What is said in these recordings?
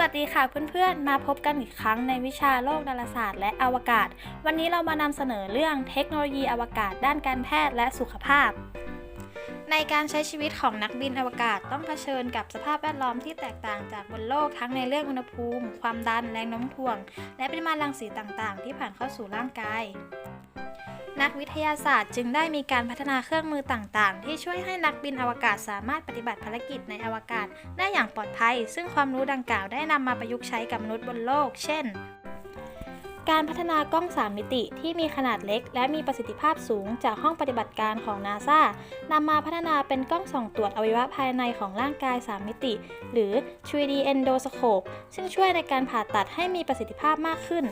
วัสดีค่ะเพื่อนๆ มาพบกันอีกครั้งในวิชาโลกดาราศาสตร์และอวกาศ วันนี้เรามานำเสนอเรื่องเทคโนโลยีอวกาศด้านการแพทย์และสุขภาพ ในการใช้ชีวิตของนักบินอวกาศต้องเผชิญกับสภาพแวดล้อมที่แตกต่างจากบนโลกทั้งในเรื่องอุณหภูมิ ความดัน แรงโน้มถ่วง และปริมาณรังสีต่างๆ ที่ผ่านเข้าสู่ร่างกาย นักวิทยาศาสตร์จึงได้มีการพัฒนาเครื่องมือต่างๆ ที่ช่วยให้นักบินอวกาศสามารถปฏิบัติภารกิจในอวกาศได้อย่างปลอดภัย ซึ่งความรู้ดังกล่าวได้นำมาประยุกต์ใช้กับมนุษย์บนโลก เช่น การพัฒนากล้อง 3 มิติที่มีขนาดเล็ก และมีประสิทธิภาพสูงจากห้องปฏิบัติการของ NASA นำมาพัฒนาเป็นกล้องส่องตรวจอวัยวะภายในของร่างกาย 3 มิติ หรือ 3D endoscope ซึ่งช่วยในการผ่าตัดให้มีประสิทธิภาพมากขึ้น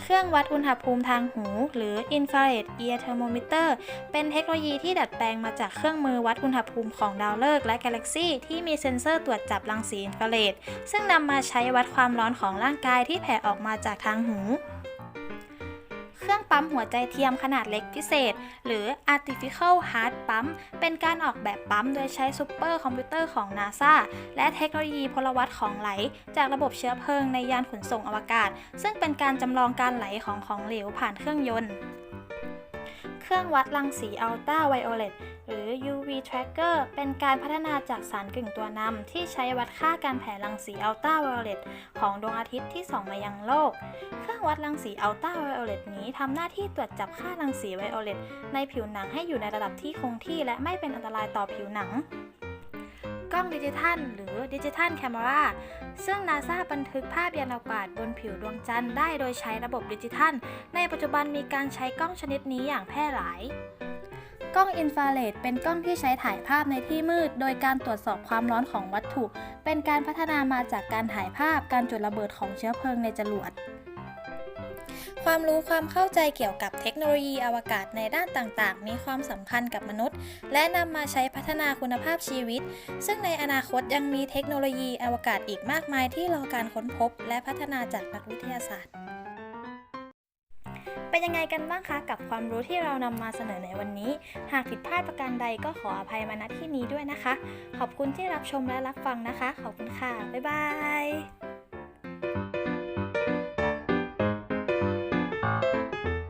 เครื่องวัดอุณหภูมิทางหู หรือ infrared ear thermometer เป็นเทคโนโลยีที่ดัดแปลงมาจากเครื่องมือวัดอุณหภูมิของดาวฤกษ์และกาแล็กซีที่มีเซ็นเซอร์ตรวจจับรังสีอินฟราเรดซึ่งนำมาใช้วัดความร้อนของร่างกายที่แผ่ออกมาจากทางหู ปั๊มหัวใจเทียมขนาดเล็กพิเศษ หรือ artificial heart pump เป็นการออกแบบปั๊มโดยใช้ซูเปอร์คอมพิวเตอร์ของ NASA และเทคโนโลยีพลวัตของไหล จากระบบเชื้อเพลิงในยานขนส่งอวกาศ ซึ่งเป็นการจำลองการไหลของของเหลวผ่านเครื่องยนต์ เครื่องวัดรังสีอัลตราไวโอเลต หรือ UV tracker เป็นการพัฒนาจากสารกึ่งตัวนำที่ใช้วัดค่าการแผ่รังสีอัลตราไวโอเลตของดวงอาทิตย์ที่ส่องมายังโลก เครื่องวัดรังสีอัลตราไวโอเลตนี้ทำหน้าที่ตรวจจับค่ารังสีไวโอเลตในผิวหนังให้อยู่ในระดับที่คงที่และไม่เป็นอันตรายต่อผิวหนังกล้องดิจิทัลหรือดิจิทัลแคม e ราซึ่ง NASA บันทึกภาพยานอวกาศบนผิวดวงจันทร์ได้โดยใช้ระบบดิจิทัล ในปัจจุบันมีการใช้กล้องชนิดนี้อย่างแพร่หลาย กล้องอินฟราเรดเป็นกล้องที่ใช้ถ่ายภาพในที่มืด โดยการตรวจสอบความร้อนของวัตถุ เป็นการพัฒนามาจากการถ่ายภาพการจุดระเบิดของเชื้อเพลิงในจรวดความรู้ความเข้าใจเกี่ยวกับเทคโนโลยีอวกาศในด้านต่างๆ มีความสำคัญกับมนุษย์ และนำมาใช้พัฒนาคุณภาพชีวิต ซึ่งในอนาคตยังมีเทคโนโลยีอวกาศอีกมากมายที่รอการค้นพบ และพัฒนาจากนักวิทยาศาสตร์ เป็นยังไงกันบ้างคะกับความรู้ที่เรานำมาเสนอในวันนี้ หากผิดพลาดประการใดก็ขออภัยมาณที่นี้ด้วยนะคะ ขอบคุณที่รับชมและรับฟังนะคะ ขอบคุณค่ะ บ๊ายบาย